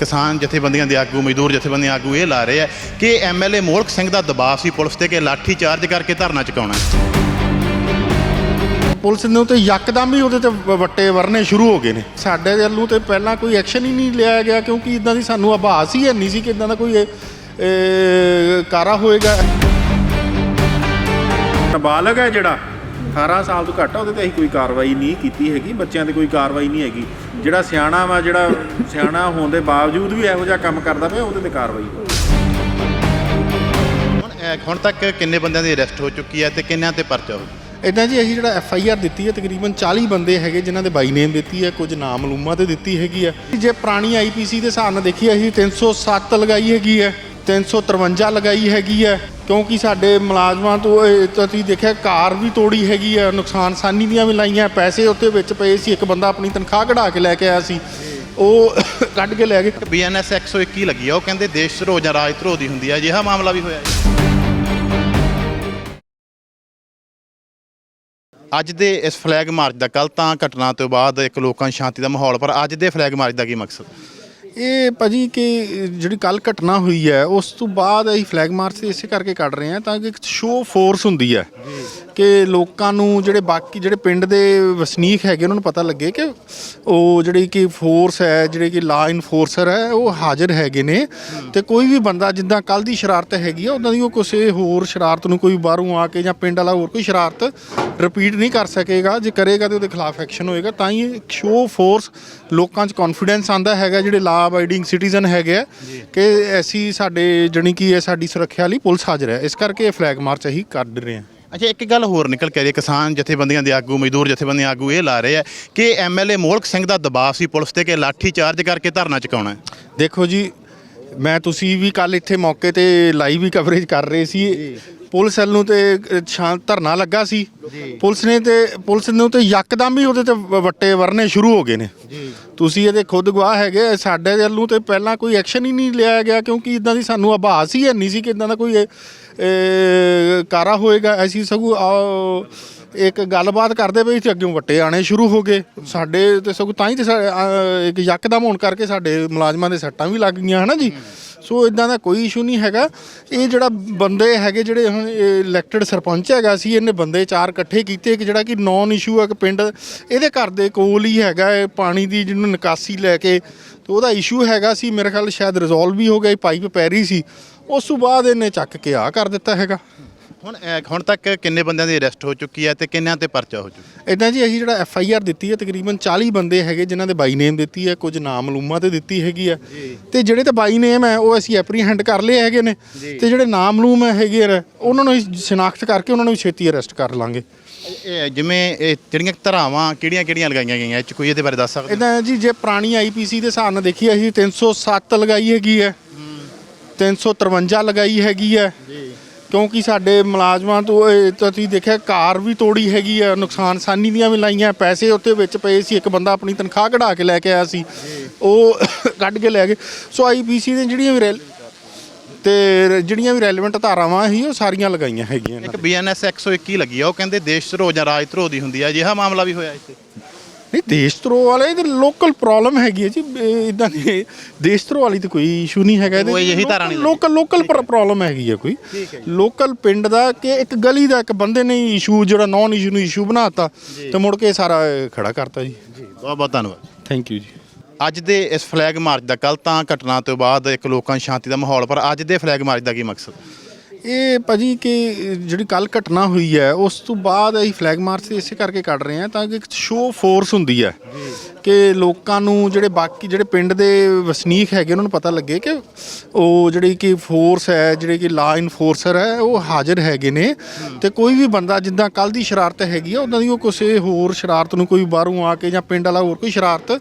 ਕਿਸਾਨ ਜਥੇਬੰਦੀਆਂ ਦੇ ਆਗੂ ਮਜ਼ਦੂਰ ਜਥੇਬੰਦੀਆਂ ਆਗੂ ਇਹ ਲਾ ਰਹੇ ਆ ਕਿ ਐਮਐਲਏ ਮੋਲਕ ਸਿੰਘ ਦਾ ਦਬਾਅ ਸੀ ਪੁਲਿਸ ਤੇ ਕਿ ਲਾਠੀ ਚਾਰਜ ਕਰਕੇ ਧਰਨਾ ਚੁਕਾਉਣਾ ਪੁਲਿਸ ਨੂੰ ਤੇ ਯਕਦਮ ਹੀ ਉਹਦੇ ਤੇ ਵੱਟੇ ਵਰਨੇ ਸ਼ੁਰੂ ਹੋ ਗਏ ਨੇ। ਸਾਡੇ ਵੱਲੋਂ ਤੇ ਪਹਿਲਾਂ ਕੋਈ ਐਕਸ਼ਨ ਹੀ ਨਹੀਂ ਲਿਆ ਗਿਆ ਕਿਉਂਕਿ ਇਦਾਂ ਦੀ ਸਾਨੂੰ ਆਭਾਸ ਹੀ ਹੈ ਨਹੀਂ ਸੀ ਕਿ ਇਦਾਂ ਦਾ ਕੋਈ ਕਾਰਾ ਹੋਏਗਾ। ਨਾਬਾਲਗ ਹੈ ਜਿਹੜਾ। 18 ਸਾਲ ਤੋਂ ਘੱਟ ਆ ਉਹਦੇ ਤੇ ਅਸੀਂ ਕੋਈ ਕਾਰਵਾਈ ਨਹੀਂ ਕੀਤੀ ਹੈਗੀ। ਬੱਚਿਆਂ ਤੇ ਕੋਈ ਕਾਰਵਾਈ ਨਹੀਂ ਹੈਗੀ। ਜਿਹੜਾ ਸਿਆਣਾ ਵਾ ਜਿਹੜਾ ਸਿਆਣਾ ਹੋਣ ਦੇ ਬਾਵਜੂਦ ਵੀ ਇਹੋ ਜਿਹਾ ਕੰਮ ਕਰਦਾ ਪਿਆ ਉਹਦੇ ਤੇ ਕਾਰਵਾਈ ਹੁਣ ਅਹ, ਹੁਣ ਤੱਕ ਕਿੰਨੇ ਬੰਦਿਆਂ ਦੀ ਅਰੈਸਟ ਹੋ ਚੁੱਕੀ ਹੈ ਤੇ ਕਿੰਨਿਆਂ ਤੇ ਪਰਚਾ ਹੋ ਇਦਾਂ ਜੀ ਅਸੀਂ ਜਿਹੜਾ ਐਫ ਆਈ ਆਰ ਦਿੱਤੀ ਹੈ ਤਕਰੀਬਨ 40 ਬੰਦੇ ਹੈਗੇ ਜਿਨ੍ਹਾਂ ਦੇ ਬਾਈ ਨੇਮ ਦਿੱਤੀ ਹੈ ਕੁਝ ਨਾਮਲੂਮਾਂ ਤੇ ਦਿੱਤੀ ਹੈਗੀ ਹੈ। ਜੇ ਪੁਰਾਣੀ ਆਈ ਪੀ ਸੀ ਦੇ ਹਿਸਾਬ ਨਾਲ ਦੇਖੀਏ ਅਸੀਂ 307 ਲਗਾਈ ਹੈਗੀ ਹੈ। 353 ਲਗਾਈ ਹੈਗੀ ਹੈ, ਕਿਉਂਕਿ ਸਾਡੇ ਮੁਲਾਜ਼ਮਾਂ ਤੋਂ ਇਹ ਤੁਸੀਂ ਦੇਖਿਆ, ਕਾਰ ਵੀ ਤੋੜੀ ਹੈਗੀ ਹੈ ਨੁਕਸਾਨ ਦੀਆਂ ਵੀ ਲਾਈਆਂ, ਪੈਸੇ ਉੱਤੇ ਵਿੱਚ ਪਏ ਸੀ, ਇੱਕ ਬੰਦਾ ਆਪਣੀ ਤਨਖਾਹ ਕਢਾ ਕੇ ਲੈ ਕੇ ਆਇਆ ਸੀ। ਉਹ ਕੱਢ ਕੇ ਲੈ ਗਏ। ਬੀਐਨਐਸ 121 ਲੱਗੀ ਆ, ਉਹ ਕਹਿੰਦੇ ਦੇਸ਼ ਧਰੋ ਜਾਂ ਰਾਜ ਧਰੋਹ ਦੀ ਹੁੰਦੀ ਹੈ ਅਜਿਹਾ ਮਾਮਲਾ ਵੀ ਹੋਇਆ ਅੱਜ ਦੇ ਇਸ ਫਲੈਗ ਮਾਰਚ ਦਾ ਕੱਲ ਤਾਂ ਘਟਨਾ ਤੋਂ ਬਾਅਦ ਇੱਕ ਲੋਕਾਂ 'ਚ ਸ਼ਾਂਤੀ ਦਾ ਮਾਹੌਲ, ਪਰ ਅੱਜ ਦੇ ਫਲੈਗ ਮਾਰਚ ਦਾ ਕੀ ਮਕਸਦ? ਇਹ ਭਾਜੀ ਕਿ ਜਿਹੜੀ ਕੱਲ ਘਟਨਾ ਹੋਈ ਹੈ, ਉਸ ਤੋਂ ਬਾਅਦ ਅਸੀਂ ਫਲੈਗ ਮਾਰਚ ਇਸੇ ਕਰਕੇ ਕੱਢ ਰਹੇ ਹਾਂ ਤਾਂ ਕਿ ਇੱਕ ਸ਼ੋਅ ਫੋਰਸ ਹੁੰਦੀ ਹੈ ਕਿ ਲੋਕਾਂ ਨੂੰ ਜਿਹੜੇ ਬਾਕੀ ਜਿਹੜੇ ਪਿੰਡ ਦੇ ਵਸਨੀਕ ਹੈਗੇ, ਉਹਨਾਂ ਨੂੰ ਪਤਾ ਲੱਗੇ ਕਿ ਉਹ ਜਿਹੜੀ ਕਿ ਫੋਰਸ ਹੈ, ਜਿਹੜੇ ਕਿ ਲਾ ਇਨਫੋਰਸਰ ਹੈ, ਉਹ ਹਾਜ਼ਰ ਹੈਗੇ ਨੇ ਤੇ ਕੋਈ ਵੀ ਬੰਦਾ ਜਿੱਦਾਂ ਕੱਲ ਦੀ ਸ਼ਰਾਰਤ ਹੈਗੀ ਆ ਉਹਨਾਂ ਦੀ ਉਹ ਕਿਸੇ ਹੋਰ ਸ਼ਰਾਰਤ ਨੂੰ ਕੋਈ ਬਾਹਰੋਂ ਆ ਕੇ ਜਾਂ ਪਿੰਡ ਵਾਲਾ ਹੋਰ ਕੋਈ ਸ਼ਰਾਰਤ ਰਿਪੀਟ ਨਹੀਂ ਕਰ ਸਕੇਗਾ, ਜੇ ਕਰੇਗਾ ਤੇ ਉਹਦੇ ਖਿਲਾਫ ਐਕਸ਼ਨ ਹੋਏਗਾ, ਤਾਂ ਹੀ ਇੱਕ ਸ਼ੋ ਫੋਰਸ ਲੋਕਾਂ 'ਚ ਕੌਨਫੀਡੈਂਸ ਆਂਦਾ ਹੈਗਾ, ਜਿਹੜੇ ਲਾ ਅਬਾਈਡਿੰਗ ਸਿਟੀਜ਼ਨ ਹੈਗੇ ਆ ਕਿ ਅਸੀਂ ਸਾਡੇ ਜਣੀ ਕੀ ਹੈ ਸਾਡੀ ਸੁਰੱਖਿਆ ਲਈ ਪੁਲਿਸ ਹਾਜ਼ਰ ਹੈ। ਇਸ ਕਰਕੇ ਇਹ ਫਲੈਗ ਮਾਰਚ ਅਸੀਂ ਕੱਢ ਰਹੇ ਹਾਂ। ਅੱਛਾ ਇੱਕ ਗੱਲ ਹੋਰ ਨਿਕਲ ਕੇ ਆਈ ਹੈ। ਕਿਸਾਨ ਜਥੇਬੰਦੀਆਂ ਦੇ ਆਗੂ ਮਜ਼ਦੂਰ ਜਥੇਬੰਦੀਆਂ ਆਗੂ ਇਹ ਲਾ ਰਹੇ ਆ ਕਿ ਐਮਐਲਏ ਮੋਲਕ ਸਿੰਘ ਦਾ ਦਬਾਅ ਸੀ ਪੁਲਿਸ ਤੇ ਕਿ ਲਾਠੀ ਚਾਰਜ ਕਰਕੇ ਧਰਨਾ ਚੁਕਾਉਣਾ ਹੈ। ਦੇਖੋ ਜੀ ਮੈਂ ਤੁਸੀਂ ਵੀ ਕੱਲ ਇੱਥੇ ਮੌਕੇ ਤੇ ਲਾਈਵ ਹੀ ਕਵਰੇਜ ਕਰ ਰਹੇ ਸੀ। ਪੁਲਿਸ ਵੱਲੋਂ ਤੇ ਅ, ਸ਼ਾਂਤ ਧਰਨਾ ਲੱਗਾ ਸੀ। ਪੁਲਿਸ ਨੇ ਤੇ ਪੁਲਿਸ ਨੂੰ ਤੇ ਯਕਦਮ ਹੀ ਉਹਦੇ ਤੇ ਵ- ਵੱਟੇ ਵਰਨੇ ਸ਼ੁਰੂ ਹੋ ਗਏ ਨੇ। ਤੁਸੀਂ ਇਹਦੇ ਖੁਦ ਗਵਾਹ ਹੈਗੇ ਸਾਡੇ ਵੱਲੋਂ ਤੇ ਪਹਿਲਾਂ ਕੋਈ ਐਕਸ਼ਨ ਹੀ ਨਹੀਂ ਲਿਆ ਗਿਆ ਕਿਉਂਕਿ ਇਦਾਂ ਦੀ ਸਾਨੂੰ ਆਭਾਸ ਹੀ ਨਹੀਂ ਸੀ ਕਿ ਇਦਾਂ ਦਾ ਕੋਈ ਇਹ, ਇਹ, ਕਾਰਾ ਹੋਏਗਾ। ਅਸੀਂ ਸਗੋਂ ਇੱਕ ਗੱਲਬਾਤ ਕਰਦੇ ਪਏ ਸੀ ਅੱਗੇ ਵੱਟੇ ਆਣੇ ਸ਼ੁਰੂ ਹੋ ਗਏ। ਸਾਡੇ ਤੇ ਸਗੋਂ ਤਾਂ ਹੀ ਤੇ ਸਾ- ਆ, ਇੱਕ ਯਕਦਮ ਹੋਣ ਕਰਕੇ ਸਾਡੇ ਮੁਲਾਜ਼ਮਾਂ ਦੇ ਸੱਟਾਂ ਵੀ ਲੱਗ ਗਈਆਂ ਹਨਾ ਜੀ? ਸੋ ਇਦਾਂ ਦਾ ਕੋਈ ਇਸ਼ੂ ਨਹੀਂ ਹੈਗਾ। ਇਹ ਜਿਹੜਾ ਬੰਦੇ ਹੈਗੇ ਜਿਹੜੇ ਹੁਣ ਇਲੈਕਟਡ ਸਰਪੰਚ ਹੈਗਾ ਸੀ, ਇਹਨੇ ਬੰਦੇ ਚਾਰ ਇਕੱਠੇ ਕੀਤੇ ਕਿ ਜਿਹੜਾ ਕਿ ਨੌਨ ਇਸ਼ੂ ਹੈ ਕਿ ਪਿੰਡ ਇਹਦੇ ਘਰ ਦੇ ਕੋਲ ਹੀ ਹੈਗਾ ਇਹ ਪਾਣੀ ਦੀ ਜਿਹਨੂੰ ਨਿਕਾਸੀ ਲੈ ਕੇ। ਤੇ ਉਹਦਾ ਇਸ਼ੂ ਹੈਗਾ ਸੀ, ਮੇਰੇ ਖਿਆਲ ਸ਼ਾਇਦ ਰਿਜ਼ੋਲਵ ਵੀ ਹੋ ਗਿਆ ਪਾਈਪ ਪੈ ਰਹੀ ਸੀ। ਉਸ ਤੋਂ ਬਾਅਦ ਇਹਨੇ ਚੱਕ ਕੇ ਆ ਕਰ ਦਿੱਤਾ ਹੈਗਾ। ਹੁਣ ਅਹ, ਹੁਣ ਤੱਕ ਕਿੰਨੇ ਬੰਦਿਆਂ ਦੀ ਅਰੈਸਟ ਹੋ ਚੁੱਕੀ ਹੈ ਤੇ ਕਿੰਨਿਆਂ ਤੇ ਪਰਚਾ ਹੋ ਚੁੱਕਾ? ਇਦਾਂ ਜੀ ਅਸੀਂ ਜਿਹੜਾ ਐਫ ਆਈ ਆਰ ਦਿੱਤੀ ਹੈ ਤਕਰੀਬਨ 40 ਬੰਦੇ ਹੈਗੇ ਜਿਨ੍ਹਾਂ ਦੇ ਬਾਈ ਨੇਮ ਦਿੱਤੀ ਹੈ ਕੁਝ ਨਾਮਲੂਮਾਂ ਤੇ ਦਿੱਤੀ ਹੈਗੀ ਹੈ। ਤੇ ਜਿਹੜੇ ਤੇ ਬਾਈ ਨੇਮ ਹੈ ਉਹ ਅਸੀਂ ਐਪਰੀਹੈਂਡ ਕਰ ਲਏ ਹੈਗੇ ਨੇ। ਤੇ ਜਿਹੜੇ ਨਾਮਲੂਮ ਹੈਗੇ ਨੇ ਉਹਨਾਂ ਨੂੰ ਅਸੀਂ ਸ਼ਨਾਖਤ ਕਰਕੇ ਉਹਨਾਂ ਨੂੰ ਛੇਤੀ ਅਰੈਸਟ ਕਰ ਲਾਂਗੇ। ਇਹ ਜਿਵੇਂ ਇਹ ਜਿਹੜੀਆਂ ਧਰਾਵਾਂ ਕਿਹੜੀਆਂ ਕਿਹੜੀਆਂ ਲਗਾਈਆਂ ਗਈਆਂ ਇਹ ਚ ਕੋਈ ਇਹਦੇ ਬਾਰੇ ਦੱਸ ਸਕਦੇ ਇਦਾਂ ਜੀ ਜੇ ਪੁਰਾਣੀ ਆਈ ਪੀ ਸੀ ਦੇ ਹਿਸਾਬ ਨਾਲ ਦੇਖੀਏ ਅਸੀਂ 307 ਲਗਾਈ ਹੈਗੀ ਹੈ। 353 ਲਗਾਈ ਹੈਗੀ ਹੈ। ਕਿਉਂਕਿ ਸਾਡੇ ਮੁਲਾਜ਼ਮਾਂ ਤੋਂ ਇਹ ਤੁਸੀਂ ਦੇਖਿਆ ਕਾਰ ਵੀ ਤੋੜੀ ਹੈਗੀ ਹੈ ਨੁਕਸਾਨ ਸਾਨੀ ਦੀਆਂ ਵੀ ਲਾਈਆਂ ਪੈਸੇ ਉੱਤੇ ਵਿੱਚ ਪਏ ਸੀ ਇੱਕ ਬੰਦਾ ਆਪਣੀ ਤਨਖਾਹ ਕਢਾ ਕੇ ਲੈ ਕੇ ਆਇਆ ਸੀ ਉਹ ਕੱਢ ਕੇ ਲੈ ਗਏ। ਸੋ ਆਈਪੀਸੀ ਨੇ ਜਿਹੜੀਆਂ ਵੀ ਰੈਲ- ਤੇ ਜਿਹੜੀਆਂ ਵੀ ਰੈਲੇਵੈਂਟ ਧਾਰਾਵਾਂ ਸੀ ਉਹ ਸਾਰੀਆਂ ਲਗਾਈਆਂ ਹੈਗੀਆਂ ਇਹਨਾਂ ਇੱਕ ਬੀਐਨਐਸ 121 ਲੱਗੀ ਆ ਉਹ ਕਹਿੰਦੇ ਦੇਸ਼ ਧਰੋਹ ਜਾਂ ਰਾਜ ਧਰੋਹ ਦੀ ਹੁੰਦੀ ਹੈ ਅਜਿਹਾ ਮਾਮਲਾ ਵੀ ਹੋਇਆ ਇੱਥੇ। ਨਹੀਂ ਦੇਸ਼ ਧਰੋ ਵਾਲੇ ਇਹ ਲੋਕਲ ਪ੍ਰੋਬਲਮ ਹੈਗੀ ਹੈ ਜੀ। ਇਦਾਂ ਨਹੀਂ ਦੇਸ਼ ਧਰੋ ਵਾਲੀ ਤਾਂ ਕੋਈ ਇਸ਼ੂ ਨਹੀਂ ਹੈਗਾ। ਕੋਈ ਇਹੀ ਧਾਰਾ ਨਹੀਂ ਲੋਕਲ ਲੋਕਲ ਪ੍ਰੋਬਲਮ ਹੈਗੀ ਹੈ ਕੋਈ। ਲੋਕਲ ਪਿੰਡ ਦਾ ਕਿ ਇੱਕ ਗਲੀ ਦਾ ਇੱਕ ਬੰਦੇ ਨੇ ਇਸ਼ੂ ਜਿਹੜਾ ਨੌਨ ਇਸ਼ੂ ਨੂੰ ਇਸ਼ੂ ਬਣਾਤਾ ਤੇ ਮੁੜ ਕੇ ਸਾਰਾ ਖੜਾ ਕਰਤਾ ਜੀ। ਬਹੁਤ ਬਹੁਤ ਧੰਨਵਾਦ। ਥੈਂਕ ਯੂ ਜੀ। ਅੱਜ ਦੇ ਇਸ ਫਲੈਗ ਮਾਰਚ ਦਾ ਕੱਲ ਤਾਂ ਘਟਨਾ ਤੋਂ ਬਾਅਦ ਇੱਕ ਲੋਕਾਂ ਸ਼ਾਂਤੀ ਦਾ ਮਾਹੌਲ ਪਰ ਅੱਜ ਦੇ ਫਲੈਗ ਮਾਰਚ ਦਾ ਕੀ ਮਕਸਦ? ਇਹ ਭਾਜੀ ਕਿ ਜਿਹੜੀ ਕੱਲ ਘਟਨਾ ਹੋਈ ਹੈ, ਉਸ ਤੋਂ ਬਾਅਦ ਅਸੀਂ ਫਲੈਗ ਮਾਰਚ ਇਸੇ ਕਰਕੇ ਕੱਢ ਰਹੇ ਹਾਂ ਤਾਂ ਕਿ ਇੱਕ ਸ਼ੋਅ ਫੋਰਸ ਹੁੰਦੀ ਹੈ। ਕਿ ਲੋਕਾਂ ਨੂੰ ਜਿਹੜੇ ਬਾਕੀ ਜਿਹੜੇ ਪਿੰਡ ਦੇ ਵਸਨੀਕ ਹੈਗੇ ਉਹਨਾਂ ਨੂੰ ਪਤਾ ਲੱਗੇ ਕਿ ਉਹ ਜਿਹੜੀ ਕਿ ਫੋਰਸ ਹੈ ਜਿਹੜੇ ਕਿ ਲਾ ਇਨਫੋਰਸਰ ਹੈ ਉਹ ਹਾਜ਼ਰ ਹੈਗੇ ਨੇ। ਤੇ ਕੋਈ ਵੀ ਬੰਦਾ ਜਿੱਦਾਂ ਕੱਲ ਦੀ ਸ਼ਰਾਰਤ ਹੈਗੀ ਆ ਉਹਨਾਂ ਦੀ ਉਹ ਕਿਸੇ ਹੋਰ ਸ਼ਰਾਰਤ ਨੂੰ ਕੋਈ ਬਾਹਰੋਂ ਆ ਕੇ ਜਾਂ ਪਿੰਡ ਵਾਲਾ ਹੋਰ ਕੋਈ ਸ਼ਰਾਰਤ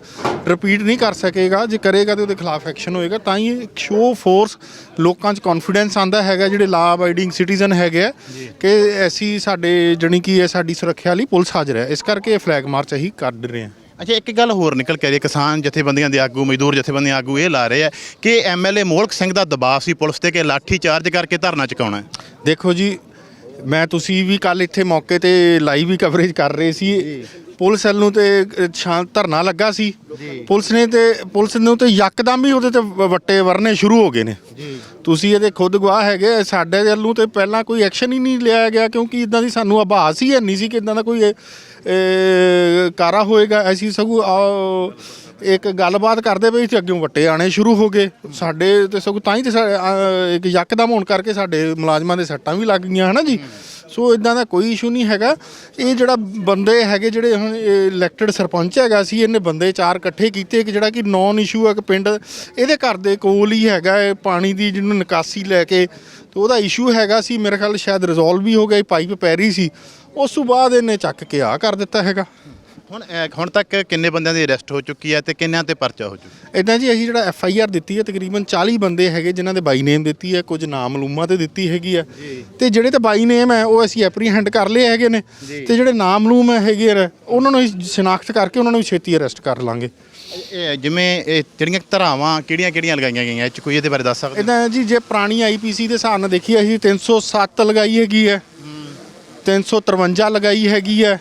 ਰਿਪੀਟ ਨਹੀਂ ਕਰ ਸਕੇਗਾ। ਜੇ ਕਰੇਗਾ ਤੇ ਉਹਦੇ ਖਿਲਾਫ ਐਕਸ਼ਨ ਹੋਏਗਾ ਤਾਂ ਹੀ ਸ਼ੋ ਫੋਰਸ ਲੋਕਾਂ 'ਚ ਕੌਨਫੀਡੈਂਸ ਆਂਦਾ ਹੈਗਾ ਜਿਹੜੇ ਲਾ ਅਬਾਈਡਿੰਗ ਸਿਟੀਜ਼ਨ ਹੈਗੇ ਆ ਕਿ ਅਸੀਂ ਸਾਡੇ ਜਣੀ ਕੀ ਹੈ ਸਾਡੀ ਸੁਰੱਖਿਆ ਲਈ ਪੁਲਿਸ ਹਾਜ਼ਰ ਹੈ। ਇਸ ਕਰਕੇ ਇਹ ਫਲੈਗ ਮਾਰਚ ਅਸੀਂ ਕੱਢ ਰਹੇ ਹਾਂ। ਅੱਛਾ ਇੱਕ ਗੱਲ ਹੋਰ ਨਿਕਲ ਕੇ ਆਈ ਹੈ ਕਿਸਾਨ ਜਥੇਬੰਦੀਆਂ ਦੇ ਆਗੂ ਮਜ਼ਦੂਰ ਜਥੇਬੰਦੀਆਂ ਆਗੂ ਇਹ ਲਾ ਰਹੇ ਆ ਕਿ ਐਮਐਲਏ ਮੋਲਕ ਸਿੰਘ ਦਾ ਦਬਾਅ ਸੀ ਪੁਲਿਸ ਤੇ ਕਿ ਲਾਠੀ ਚਾਰਜ ਕਰਕੇ ਧਰਨਾ ਚੁਕਾਉਣਾ ਹੈ। ਦੇਖੋ ਜੀ ਮੈਂ ਤੁਸੀਂ ਵੀ ਕੱਲ ਇੱਥੇ ਮੌਕੇ ਤੇ ਲਾਈਵ ਹੀ ਕਵਰੇਜ ਕਰ ਰਹੇ ਸੀ। ਪੁਲਿਸ ਵੱਲ ਨੂੰ ਤੇ ਅ, ਸ਼ਾਂ ਧਰਨਾ ਲੱਗਾ ਸੀ। ਪੁਲਿਸ ਨੇ ਤੇ ਪੁਲਿਸ ਨੂੰ ਤੇ ਯਕਦਮ ਹੀ ਉਹਦੇ ਤੇ ਵੱਟੇ ਵਰਨੇ ਸ਼ੁਰੂ ਹੋ ਗਏ ਨੇ। ਤੁਸੀਂ ਇਹਦੇ ਖੁਦ ਗਵਾਹ ਹੈਗੇ ਸਾਡੇ ਵੱਲੋਂ ਤੇ ਪਹਿਲਾਂ ਕੋਈ ਐਕਸ਼ਨ ਹੀ ਨਹੀਂ ਲਿਆ ਗਿਆ ਕਿਉਂਕਿ ਇਦਾਂ ਦੀ ਸਾਨੂੰ ਆਭਾਸ ਹੀ ਨਹੀਂ ਸੀ ਕਿ ਇਦਾਂ ਦਾ ਕੋਈ ਕਾਰਾ ਹੋਏਗਾ। ਅਸੀਂ ਸਗੋਂ ਇੱਕ ਗੱਲਬਾਤ ਕਰਦੇ ਪਏ ਸੀ ਅੱਗੇ ਵੱਟੇ ਆਣੇ ਸ਼ੁਰੂ ਹੋ ਗਏ। ਸਾਡੇ ਤੇ ਸਗੋਂ ਤਾਂ ਹੀ ਤੇ ਇੱਕ ਯਕਦਮ ਹੋਣ ਕਰਕੇ ਸਾਡੇ ਮੁਲਾਜ਼ਮਾਂ ਦੇ ਸੱਟਾਂ ਵੀ ਲੱਗ ਗਈਆਂ ਹਨਾ ਜੀ? ਸੋ ਇਦਾਂ ਦਾ ਕੋਈ ਇਸ਼ੂ ਨਹੀਂ ਹੈਗਾ। ਇਹ ਜਿਹੜਾ ਬੰਦੇ ਹੈਗੇ ਜਿਹੜੇ ਹੁਣ ਇਲੈਕਟਡ ਸਰਪੰਚ ਹੈਗਾ ਸੀ, ਇਹਨੇ ਬੰਦੇ ਚਾਰ ਇਕੱਠੇ ਕੀਤੇ ਕਿ ਜਿਹੜਾ ਕਿ ਨੌਨ ਇਸ਼ੂ ਹੈ ਕਿ ਪਿੰਡ, ਇਹਦੇ ਘਰ ਦੇ ਕੋਲ ਹੀ ਹੈਗਾ ਇਹ ਪਾਣੀ ਦੀ ਜਿਹਨੂੰ ਨਿਕਾਸੀ ਲੈ ਕੇ। ਤੇ ਉਹਦਾ ਇਸ਼ੂ ਹੈਗਾ ਸੀ, ਮੇਰੇ ਖਿਆਲ ਸ਼ਾਇਦ ਰਿਜ਼ੋਲਵ ਵੀ ਹੋ ਗਿਆ ਪਾਈਪ ਪੈ ਰਹੀ ਸੀ। ਉਸ ਤੋਂ ਬਾਅਦ ਇਹਨੇ ਚੱਕ ਕੇ ਆ ਕਰ ਦਿੱਤਾ ਹੈਗਾ। ਹੁਣ ਅਹ, ਹੁਣ ਤੱਕ ਕਿੰਨੇ ਬੰਦਿਆਂ ਦੀ ਅਰੈਸਟ ਹੋ ਚੁੱਕੀ ਹੈ ਤੇ ਕਿੰਨਿਆਂ ਤੇ ਪਰਚਾ ਹੋ ਚੁੱਕਾ? ਇਦਾਂ ਜੀ ਅਸੀਂ ਜਿਹੜਾ ਐਫ ਆਈ ਆਰ ਦਿੱਤੀ ਹੈ ਤਕਰੀਬਨ 40 ਬੰਦੇ ਹੈਗੇ ਜਿਨ੍ਹਾਂ ਦੇ ਬਾਈ ਨੇਮ ਦਿੱਤੀ ਹੈ ਕੁਝ ਨਾਮਲੂਮਾਂ ਤੇ ਦਿੱਤੀ ਹੈਗੀ ਹੈ। ਤੇ ਜਿਹੜੇ ਤੇ ਬਾਈ ਨੇਮ ਹੈ ਉਹ ਅਸੀਂ ਐਪਰੀਹੈਂਡ ਕਰ ਲਏ ਹੈਗੇ ਨੇ। ਤੇ ਜਿਹੜੇ ਨਾਮਲੂਮ ਹੈਗੇ ਨੇ ਉਹਨਾਂ ਨੂੰ ਅਸੀਂ ਸ਼ਨਾਖਤ ਕਰਕੇ ਉਹਨਾਂ ਨੂੰ ਛੇਤੀ ਅਰੈਸਟ ਕਰ ਲਾਂਗੇ। ਇਹ ਜਿਵੇਂ ਇਹ ਜਿਹੜੀਆਂ ਧਰਾਵਾਂ ਕਿਹੜੀਆਂ ਕਿਹੜੀਆਂ ਲਗਾਈਆਂ ਗਈਆਂ ਇਹ ਚ ਕੋਈ ਇਹਦੇ ਬਾਰੇ ਦੱਸ ਸਕਦੇ? ਇਦਾਂ ਜੀ ਜੇ ਪੁਰਾਣੀ ਆਈਪੀਸੀ ਦੇ ਹਿਸਾਬ ਨਾਲ ਦੇਖੀਏ ਅਸੀਂ 307 ਲਗਾਈ ਹੈਗੀ ਹੈ। 353 ਲਗਾਈ ਹੈਗੀ ਹੈ।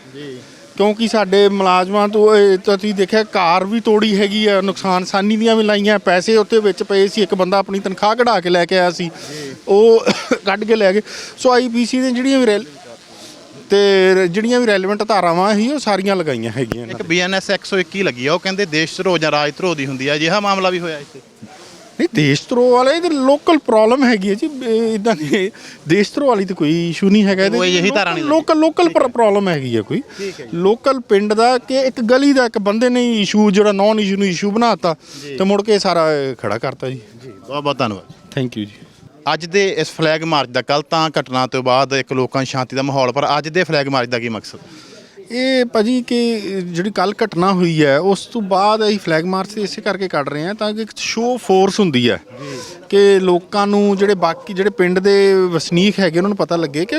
ਕਿਉਂਕਿ ਸਾਡੇ ਮੁਲਾਜ਼ਮਾਂ ਤੋਂ ਇਹ ਤਾਂ ਤੁਸੀਂ ਦੇਖਿਆ ਕਾਰ ਵੀ ਤੋੜੀ ਹੈਗੀ ਹੈ ਨੁਕਸਾਨ ਸਾਨੀ ਦੀਆਂ ਵੀ ਲਾਈਆਂ ਪੈਸੇ ਉੱਤੇ ਵਿੱਚ ਪਏ ਸੀ ਇੱਕ ਬੰਦਾ ਆਪਣੀ ਤਨਖਾਹ ਕਢਾ ਕੇ ਲੈ ਕੇ ਆਇਆ ਸੀ ਉਹ ਕੱਢ ਕੇ ਲੈ ਗਏ। ਸੋ ਆਈਪੀਸੀ ਦੀਆਂ ਜਿਹੜੀਆਂ ਵੀ ਰੈਲ- ਤੇ ਜਿਹੜੀਆਂ ਵੀ ਰੈਲੇਵੈਂਟ ਧਾਰਾਵਾਂ ਸੀ ਉਹ ਸਾਰੀਆਂ ਲਗਾਈਆਂ ਹੈਗੀਆਂ ਇੱਕ ਬੀਐਨਐਸ 121 ਲੱਗੀ ਆ ਉਹ ਕਹਿੰਦੇ ਦੇਸ਼ ਧਰੋਹ ਜਾਂ ਰਾਜ ਧਰੋਹ ਦੀ ਹੁੰਦੀ ਆ ਅਜਿਹਾ ਮਾਮਲਾ ਵੀ ਹੋਇਆ ਇੱਥੇ। ਨਹੀਂ ਦੇਸ਼ ਧਰੋ ਵਾਲੇ ਤੇ ਲੋਕਲ ਪ੍ਰੋਬਲਮ ਹੈਗੀ ਹੈ ਜੀ। ਇਦਾਂ ਨਹੀਂ ਦੇਸ਼ ਧਰੋ ਵਾਲੀ ਤੇ ਕੋਈ ਇਸ਼ੂ ਨਹੀਂ ਹੈਗਾ। ਕੋਈ ਇਹੀ ਧਾਰਾ ਨਹੀਂ ਲੱਗੀ। ਲੋਕਲ ਲੋਕਲ ਪ੍ਰੋਬਲਮ ਹੈਗੀ ਹੈ ਕੋਈ। ਲੋਕਲ ਪਿੰਡ ਦਾ ਕਿ ਇੱਕ ਗਲੀ ਦਾ ਇੱਕ ਬੰਦੇ ਨੇ ਇਸ਼ੂ ਜਿਹੜਾ ਨੌਨ ਇਸ਼ੂ ਨੂੰ ਇਸ਼ੂ ਬਣਾਤਾ ਤੇ ਮੁੜ ਕੇ ਸਾਰਾ ਇਹ ਖੜਾ ਕਰਤਾ ਜੀ। ਜੀ ਬਹੁਤ ਬਹੁਤ ਧੰਨਵਾਦ। ਥੈਂਕ ਯੂ ਜੀ। ਅੱਜ ਦੇ ਇਸ ਫਲੈਗ ਮਾਰਚ ਦਾ ਕੱਲ ਤਾਂ ਘਟਨਾ ਤੋਂ ਬਾਅਦ ਇੱਕ ਲੋਕਾਂ 'ਚ ਸ਼ਾਂਤੀ ਦਾ ਮਾਹੌਲ ਪਰ ਅੱਜ ਦੇ ਫਲੈਗ ਮਾਰਚ ਦਾ ਕੀ ਮਕਸਦ? ਇਹ ਭਾਜੀ ਕਿ ਜਿਹੜੀ ਕੱਲ ਘਟਨਾ ਹੋਈ ਹੈ, ਉਸ ਤੋਂ ਬਾਅਦ ਅਸੀਂ ਫਲੈਗ ਮਾਰਚ ਇਸੇ ਕਰਕੇ ਕੱਢ ਰਹੇ ਹਾਂ ਤਾਂ ਕਿ ਇੱਕ ਸ਼ੋਅ ਫੋਰਸ ਹੁੰਦੀ ਹੈ। ਕਿ ਲੋਕਾਂ ਨੂੰ ਜਿਹੜੇ ਬਾਕੀ ਜਿਹੜੇ ਪਿੰਡ ਦੇ ਵਸਨੀਕ ਹੈਗੇ ਉਹਨਾਂ ਨੂੰ ਪਤਾ ਲੱਗੇ ਕਿ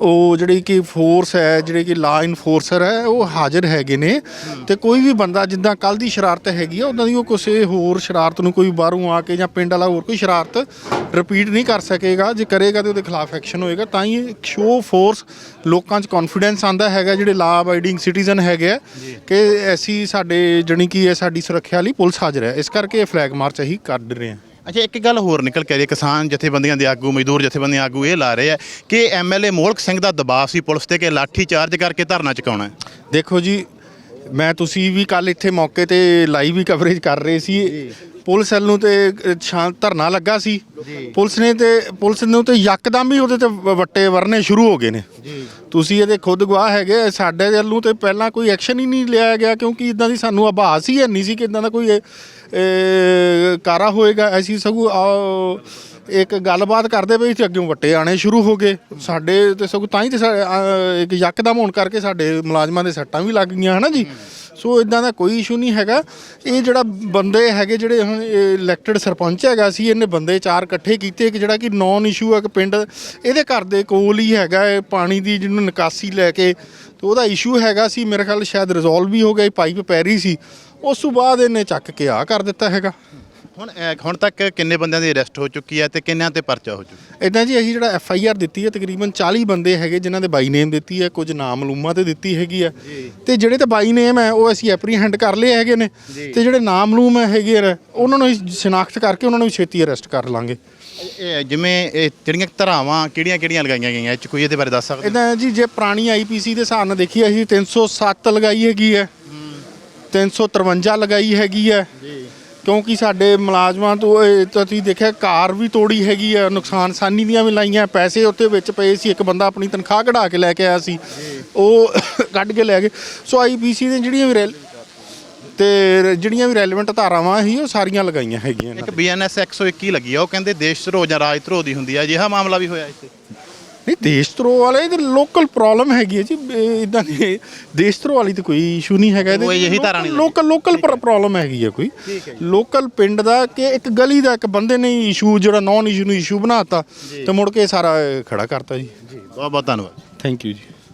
ਉਹ ਜਿਹੜੀ ਕਿ ਫੋਰਸ ਹੈ ਜਿਹੜੇ ਕਿ ਲਾ ਇਨਫੋਰਸਰ ਹੈ ਉਹ ਹਾਜ਼ਰ ਹੈਗੇ ਨੇ। ਤੇ ਕੋਈ ਵੀ ਬੰਦਾ ਜਿੱਦਾਂ ਕੱਲ ਦੀ ਸ਼ਰਾਰਤ ਹੈਗੀ ਆ ਉਦਾਂ ਦੀ ਉਹ ਕਿਸੇ ਹੋਰ ਸ਼ਰਾਰਤ ਨੂੰ ਕੋਈ ਬਾਹਰੋਂ ਆ ਕੇ ਜਾਂ ਪਿੰਡ ਵਾਲਾ ਹੋਰ ਕੋਈ ਸ਼ਰਾਰਤ ਰਿਪੀਟ ਨਹੀਂ ਕਰ ਸਕੇਗਾ। ਜੇ ਕਰੇਗਾ ਤੇ ਉਹਦੇ ਖਿਲਾਫ ਐਕਸ਼ਨ ਹੋਏਗਾ ਤਾਂ ਹੀ ਇੱਕ ਸ਼ੋ ਫੋਰਸ ਲੋਕਾਂ 'ਚ ਕੌਨਫੀਡੈਂਸ ਆਂਦਾ ਹੈਗਾ ਜਿਹੜੇ ਲਾ ਅਬਾਈਡਿੰਗ ਸਿਟੀਜ਼ਨ ਹੈਗੇ ਆ ਕਿ ਅਸੀਂ ਸਾਡੇ ਜਣੀ ਕੀ ਹੈ ਸਾਡੀ ਸੁਰੱਖਿਆ ਲਈ ਪੁਲਿਸ ਹਾਜ਼ਰ ਹੈ। ਇਸ ਕਰਕੇ ਇਹ ਫਲੈਗ ਮਾਰਚ ਅਸੀਂ ਕੱਢ ਰਹੇ ਹਾਂ। ਅੱਛਾ ਇੱਕ ਗੱਲ ਹੋਰ ਨਿਕਲ ਕੇ ਆ ਰਹੀ ਹੈ ਕਿਸਾਨ ਜਥੇਬੰਦੀਆਂ ਦੇ ਆਗੂ ਮਜ਼ਦੂਰ ਜਥੇਬੰਦੀਆਂ ਆਗੂ ਇਹ ਲਾ ਰਹੇ ਆ ਕਿ ਐਮਐਲਏ ਮੋਲਕ ਸਿੰਘ ਦਾ ਦਬਾਅ ਸੀ ਪੁਲਿਸ ਤੇ ਕਿ ਲਾਠੀ ਚਾਰਜ ਕਰਕੇ ਧਰਨਾ ਚੁਕਾਉਣਾ ਹੈ। ਦੇਖੋ ਜੀ ਮੈਂ ਤੁਸੀਂ ਵੀ ਕੱਲ ਇੱਥੇ ਮੌਕੇ ਤੇ ਲਾਈਵ ਹੀ ਕਵਰੇਜ ਕਰ ਰਹੇ ਸੀ। ਪੁਲਿਸ ਵੱਲ ਨੂੰ ਤੇ ਅ, ਸ਼ਾਂ ਧਰਨਾ ਲੱਗਾ ਸੀ। ਪੁਲਿਸ ਨੇ ਤੇ ਪੁਲਿਸ ਨੂੰ ਤੇ ਯਕਦਮ ਹੀ ਉਹਦੇ ਤੇ ਵ- ਵੱਟੇ ਵਰਨੇ ਸ਼ੁਰੂ ਹੋ ਗਏ ਨੇ। ਤੁਸੀਂ ਇਹਦੇ ਖੁਦ ਗਵਾਹ ਹੈਗੇ ਸਾਡੇ ਵੱਲੋਂ ਤੇ ਪਹਿਲਾਂ ਕੋਈ ਐਕਸ਼ਨ ਹੀ ਨਹੀਂ ਲਿਆ ਗਿਆ ਕਿਉਂਕਿ ਇਦਾਂ ਦੀ ਸਾਨੂੰ ਆਭਾਸ ਹੀ ਨਹੀਂ ਸੀ ਕਿ ਇਦਾਂ ਦਾ ਕੋਈ ਕਾਰਾ ਹੋਏਗਾ ਅਸੀਂ ਸਗੋਂ ਇੱਕ ਗੱਲਬਾਤ ਕਰਦੇ ਪਏ ਸੀ ਅੱਗੇ ਵੱਟੇ ਆਣੇ ਸ਼ੁਰੂ ਹੋ ਗਏ। ਸਾਡੇ ਤੇ ਸਗੋਂ ਤਾਂ ਹੀ ਤੇ ਸਾ- ਆ, ਇੱਕ ਯਕਦਮ ਹੋਣ ਕਰਕੇ ਸਾਡੇ ਮੁਲਾਜ਼ਮਾਂ ਦੇ ਸੱਟਾਂ ਵੀ ਲੱਗ ਗਈਆਂ ਹਨਾ ਜੀ? ਸੋ ਇਦਾਂ ਦਾ ਕੋਈ ਇਸ਼ੂ ਨਹੀਂ ਹੈਗਾ। ਇਹ ਜਿਹੜਾ ਬੰਦੇ ਹੈਗੇ ਜਿਹੜੇ ਹੁਣ ਇਲੈਕਟਿਡ ਸਰਪੰਚ ਹੈਗਾ ਸੀ ਇਹਨੇ ਬੰਦੇ ਚਾਰ ਇਕੱਠੇ ਕੀਤੇ ਇੱਕ ਜਿਹੜਾ ਕਿ ਨੌਨ ਇਸ਼ੂ ਹੈ ਕਿ ਪਿੰਡ ਇਹਦੇ ਘਰ ਦੇ ਕੋਲ ਹੀ ਹੈਗਾ ਇਹ ਪਾਣੀ ਦੀ ਜਿਹਨੂੰ ਨਿਕਾਸੀ ਲੈ ਕੇ। ਤੇ ਉਹਦਾ ਇਸ਼ੂ ਹੈਗਾ ਸੀ ਮੇਰੇ ਖਿਆਲ ਸ਼ਾਇਦ ਰਿਜ਼ੋਲਵ ਵੀ ਹੋ ਗਿਆ ਇਹ ਪਾਈਪ ਪੈ ਰਹੀ ਸੀ। ਉਸ ਤੋਂ ਬਾਅਦ ਇਹਨੇ ਚੱਕ ਕੇ ਆ ਕਰ ਦਿੱਤਾ ਹੈਗਾ। ਹੁਣ ਅਹ, ਹੁਣ ਤੱਕ ਕਿੰਨੇ ਬੰਦਿਆਂ ਦੀ ਅਰੈਸਟ ਹੋ ਚੁੱਕੀ ਹੈ ਤੇ ਕਿੰਨਿਆਂ ਤੇ ਪਰਚਾ ਹੋ ਚੁੱਕਾ? ਇਦਾਂ ਜੀ ਅਸੀਂ ਜਿਹੜਾ ਐਫ ਆਈ ਆਰ ਦਿੱਤੀ ਹੈ ਤਕਰੀਬਨ 40 ਬੰਦੇ ਹੈਗੇ ਜਿਨ੍ਹਾਂ ਦੇ ਬਾਈ ਨੇਮ ਦਿੱਤੀ ਹੈ ਕੁਝ ਨਾਮਲੂਮਾਂ ਤੇ ਦਿੱਤੀ ਹੈਗੀ ਹੈ। ਤੇ ਜਿਹੜੇ ਤੇ ਬਾਈ ਨੇਮ ਹੈ ਉਹ ਅਸੀਂ ਐਪਰੀਹੈਂਡ ਕਰ ਲਏ ਹੈਗੇ ਨੇ। ਤੇ ਜਿਹੜੇ ਨਾਮਲੂਮ ਹੈਗੇ ਨੇ ਉਹਨਾਂ ਨੂੰ ਅਸੀਂ ਸ਼ਨਾਖਤ ਕਰਕੇ ਉਹਨਾਂ ਨੂੰ ਛੇਤੀ ਅਰੈਸਟ ਕਰ ਲਾਂਗੇ। ਇਹ ਜਿਵੇਂ ਇਹ ਜਿਹੜੀਆਂ ਧਰਾਵਾਂ ਕਿਹੜੀਆਂ ਕਿਹੜੀਆਂ ਲਗਾਈਆਂ ਗਈਆਂ ਇਹ ਚ ਕੋਈ ਇਹਦੇ ਬਾਰੇ ਦੱਸ ਸਕਦੇ ਹੋ? ਇਦਾਂ ਜੀ ਜੇ ਪੁਰਾਣੀ ਆਈਪੀਸੀ ਦੇ ਹਿਸਾਬ ਨਾਲ ਦੇਖੀਏ ਅਸੀਂ 307 ਲਗਾਈ ਹੈਗੀ ਹੈ। 353 ਲਗਾਈ ਹੈਗੀ ਹੈ। ਕਿਉਂਕਿ ਸਾਡੇ ਮੁਲਾਜ਼ਮਾਂ ਤੋਂ ਇਹ ਤਾਂ ਤੁਸੀਂ ਦੇਖਿਆ ਕਾਰ ਵੀ ਤੋੜੀ ਹੈਗੀ ਹੈ ਨੁਕਸਾਨ ਸਾਨੀ ਦੀਆਂ ਵੀ ਲਾਈਆਂ ਪੈਸੇ ਉੱਤੇ ਵਿੱਚ ਪਏ ਸੀ ਇੱਕ ਬੰਦਾ ਆਪਣੀ ਤਨਖਾਹ ਕਢਾ ਕੇ ਲੈ ਕੇ ਆਇਆ ਸੀ। ਉਹ ਕੱਢ ਕੇ ਲੈ ਗਏ। ਸੋ ਆਈਪੀਸੀ ਦੀਆਂ ਜਿਹੜੀਆਂ ਵੀ ਰੈਲ ਤੇ ਜਿਹੜੀਆਂ ਵੀ ਰੈਲੇਵੈਂਟ ਧਾਰਾਵਾਂ ਸੀ ਉਹ ਸਾਰੀਆਂ ਲਗਾਈਆਂ ਹੈਗੀਆਂ ਇੱਕ ਬੀਐਨਐਸ 121 ਲੱਗੀ ਆ ਉਹ ਕਹਿੰਦੇ ਦੇਸ਼ ਧਰੋਹ ਜਾਂ ਰਾਜ ਧਰੋਹ ਦੀ ਹੁੰਦੀ ਆ ਅਜਿਹਾ ਮਾਮਲਾ ਵੀ ਹੋਇਆ ਇੱਥੇ। ਨਹੀਂ ਦੇਸ਼ ਧਰੋ ਵਾਲੇ ਤੇ ਲੋਕਲ ਪ੍ਰੋਬਲਮ ਹੈਗੀ ਹੈ ਜੀ। ਇਦਾਂ ਨਹੀਂ ਦੇਸ਼ ਧਰੋ ਵਾਲੀ ਤੇ ਕੋਈ ਇਸ਼ੂ ਨਹੀਂ ਹੈਗਾ ਕੋਈ ਇਹੀ ਧਾਰਾ ਨਹੀਂ। ਲੋਕਲ ਲੋਕਲ ਪ੍ਰੋਬਲਮ ਹੈਗੀ ਹੈ ਕੋਈ। ਲੋਕਲ ਪਿੰਡ ਦਾ ਕਿ ਇੱਕ ਗਲੀ ਦਾ ਇੱਕ ਬੰਦੇ ਨੇ ਇਸ਼ੂ ਜਿਹੜਾ ਨੌਨ ਇਸ਼ੂ ਨੂੰ ਇਸ਼ੂ ਬਣਾਤਾ ਤੇ ਮੁੜ ਕੇ ਸਾਰਾ ਇਹ ਖੜਾ ਕਰਤਾ ਜੀ। ਜੀ ਬਹੁਤ ਬਹੁਤ ਧੰਨਵਾਦ। ਥੈਂਕ ਯੂ ਜੀ।